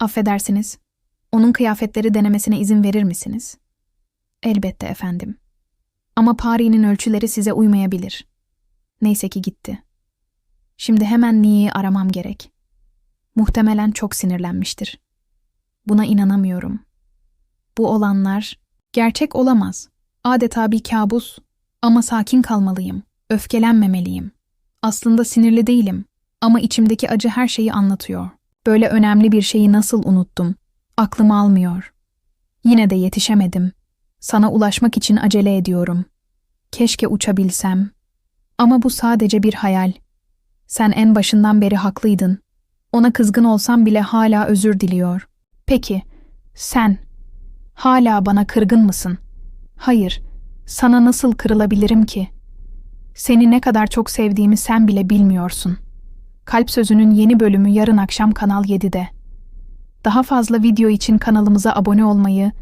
Affedersiniz. Onun kıyafetleri denemesine izin verir misiniz? Elbette efendim. Ama Paris'in ölçüleri size uymayabilir. Neyse ki gitti. Şimdi hemen Niye'yi aramam gerek. Muhtemelen çok sinirlenmiştir. Buna inanamıyorum. Bu olanlar gerçek olamaz. Adeta bir kabus. Ama sakin kalmalıyım. Öfkelenmemeliyim. Aslında sinirli değilim. Ama içimdeki acı her şeyi anlatıyor. Böyle önemli bir şeyi nasıl unuttum? Aklım almıyor. Yine de yetişemedim. Sana ulaşmak için acele ediyorum. Keşke uçabilsem. Ama bu sadece bir hayal. Sen en başından beri haklıydın. Ona kızgın olsam bile hala özür diliyor. Peki, sen hala bana kırgın mısın? Hayır, sana nasıl kırılabilirim ki? Seni ne kadar çok sevdiğimi sen bile bilmiyorsun. Kalp Sözü'nün yeni bölümü yarın akşam Kanal 7'de. Daha fazla video için kanalımıza abone olmayı